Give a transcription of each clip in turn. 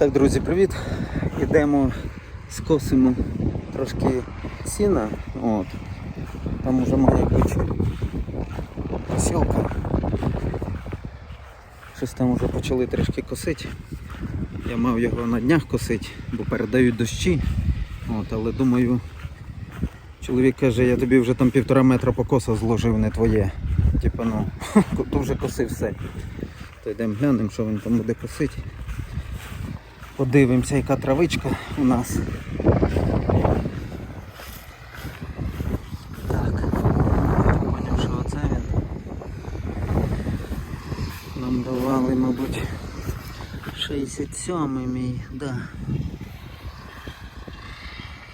Так, друзі, привіт. Ідемо, скосимо трошки сіна. От. Там вже має бути посілка. Щось там вже почали трішки косити. Я мав його на днях косити, бо передають дощі. От, але думаю, чоловік каже, я тобі вже там півтора метра покоса зложив, не твоє. Типа ну, то вже косив все. То йдемо глянемо, що він там буде косити. Подивимося, яка травичка у нас. Так, поняв, що оце він. Нам давали, мабуть, 67-й мій, да.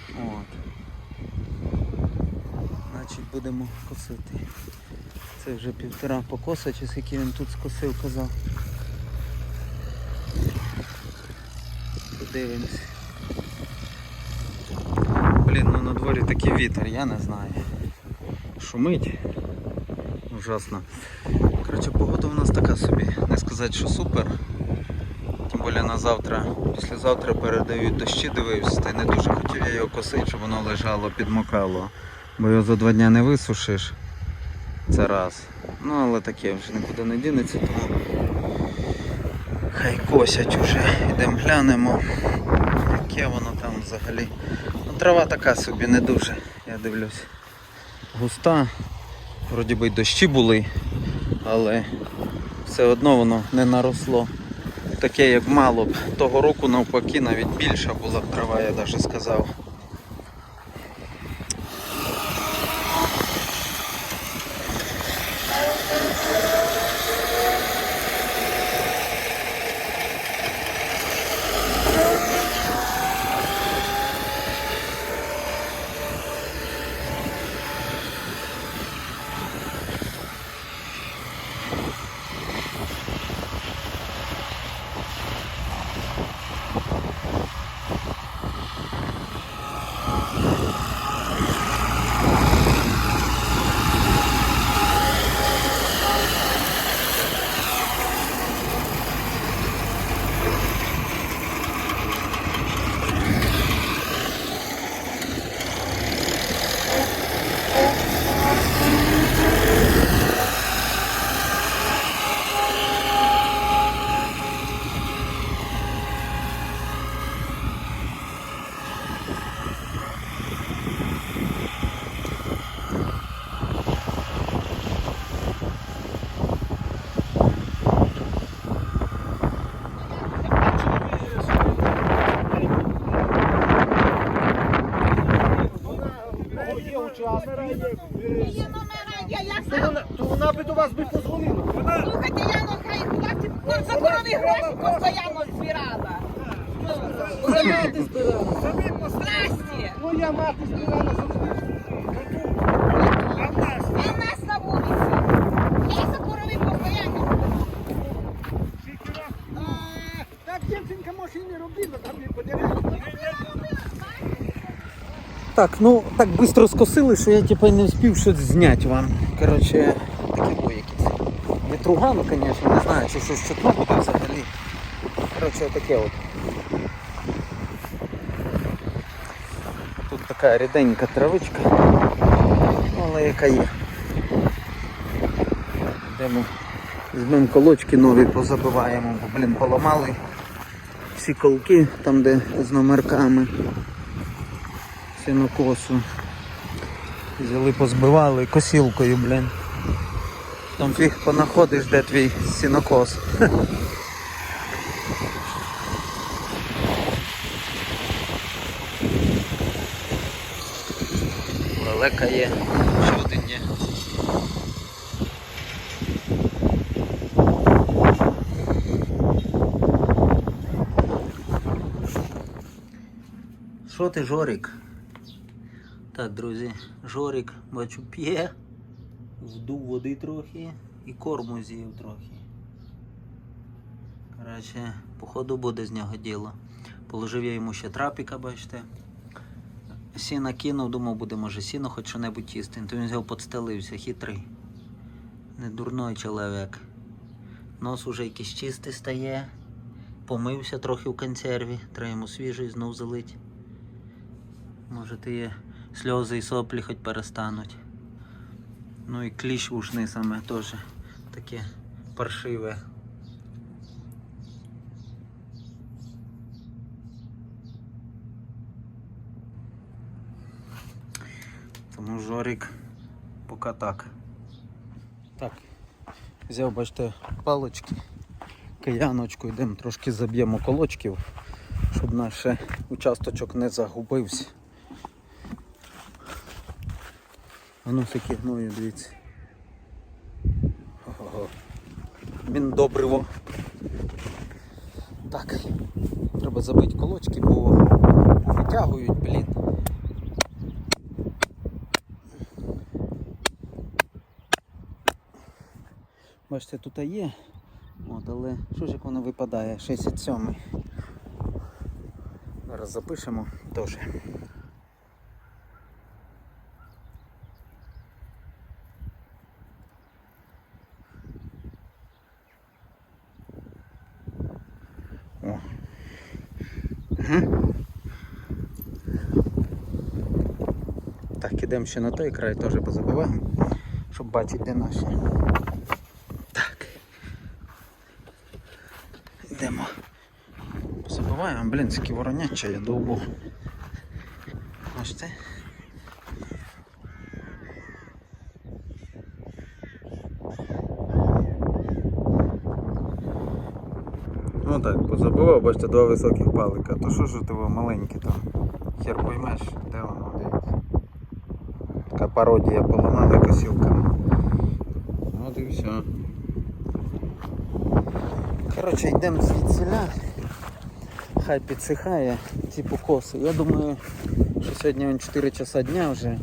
От. Значить будемо косити. Це вже півтора покоса, чи скільки він тут скосив, казав. Подивимось. Блін, ну на дворі такий вітер, я не знаю. Шумить. Ужасно. Коротше, погода у нас така собі. Не сказати, що супер. Тим більше на завтра, післязавтра передають дощі, дивився, та й не дуже хотів я його косити, щоб воно лежало, підмокало. Бо його за два дня не висушиш. Це раз. Ну але таке вже нікуди не дінеться, тому хай косять уже. Йдемо глянемо, яке воно там взагалі. Ну, трава така собі не дуже, я дивлюсь. Густа. Вроді би й дощі були, але все одно воно не наросло. Таке як мало б. Того року навпаки навіть більша була б трава, я навіть сказав. Є учасник. Є номера, я, як То сам. вона- То вона би до вас би позвонила. Слухайте, я на хай хлопці за корові гроші постоянно збирала. Займати збирала. Ну Моя мати збирала за в нас? А в нас на вулиці. Я за корові постоянно. Так дівчинка може і не робила, там не подивилася. Так, ну так швидко скосили, що я типа не встиг щось зняти вам. Коротше, такі бої якісь. Вітруга, ну звісно, не знаю, чи щось чутно буде взагалі. Коротше, таке от. Тут така ріденька травичка. Ну, але яка є. Йдемо. Візьмемо колочки нові, позабиваємо, бо, блін, поламали всі колки, там де з номерками сінокосу. Взяли, позбивали косілкою, блін. Там фіг понаходиш, де твій сінокос. Лелека є, ще один є. Що ти, Жорик? Так, друзі, Жорик, бачу, п'є, вдув води трохи і корму з'їв трохи. Коротше, походу буде з нього діло. Положив я йому ще трапіка, бачите. Сіна кинув, думав, буде може сіно хоч що-небудь їсти. То він взяв подстелився, хитрий. Не дурной чоловік. Нос уже якийсь чистий стає. Помився трохи в консерві, треба йому свіжий знов залить. Може ті сльози і соплі хоч перестануть. Ну і кліщ ушний саме теж таке паршиве. Тому Жорик поки так. Так. Взяв, бачите, палички, кияночку, йдемо трошки заб'ємо колочків, щоб наш участочок не загубився. Ну такі гною, дивіться. Ого. Він добриво. Так, треба забити колочки, бо витягують, блін. Бачите, тут є. От, але що ж як воно випадає? 67. Зараз запишемо теж. Угу. Так, ідемо ще на той край, теж позабиваємо, щоб бачити, де наші. Так. Йдемо. Позабиваємо, блін, скільки вороняча, я довбу. Бачите? Ну так, позабував, бачите, два високих палика. То що ж того маленьке там? Хер поймеш, де воно дивиться. Така пародія поламана косілками. От і все. Коротше, йдемо звідсіля. Хай підсихає ці покоси. Я думаю, що сьогодні он 4 часа дня вже.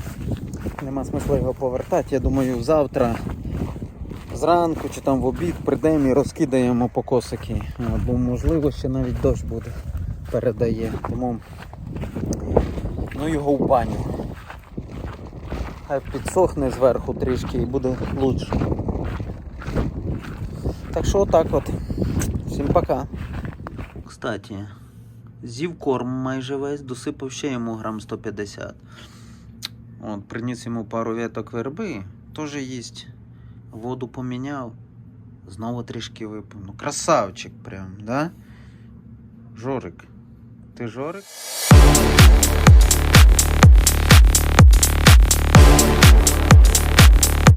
Нема смисла його повертати. Я думаю, завтра зранку чи там в обід прийдемо і розкидаємо покосики. От, Бо можливо ще навіть дощ буде. Передає. Тому ну його в баню. Хай підсохне зверху трішки і буде лучше. Так що отак от. Всім пока. Кстати, з'їв корм майже весь, досипав ще йому грам 150. От, приніс йому пару веток верби, теж їсть. Воду поміняв, знову трішки випив. Ну, красавчик прям, да? Жорик. Ти Жорик?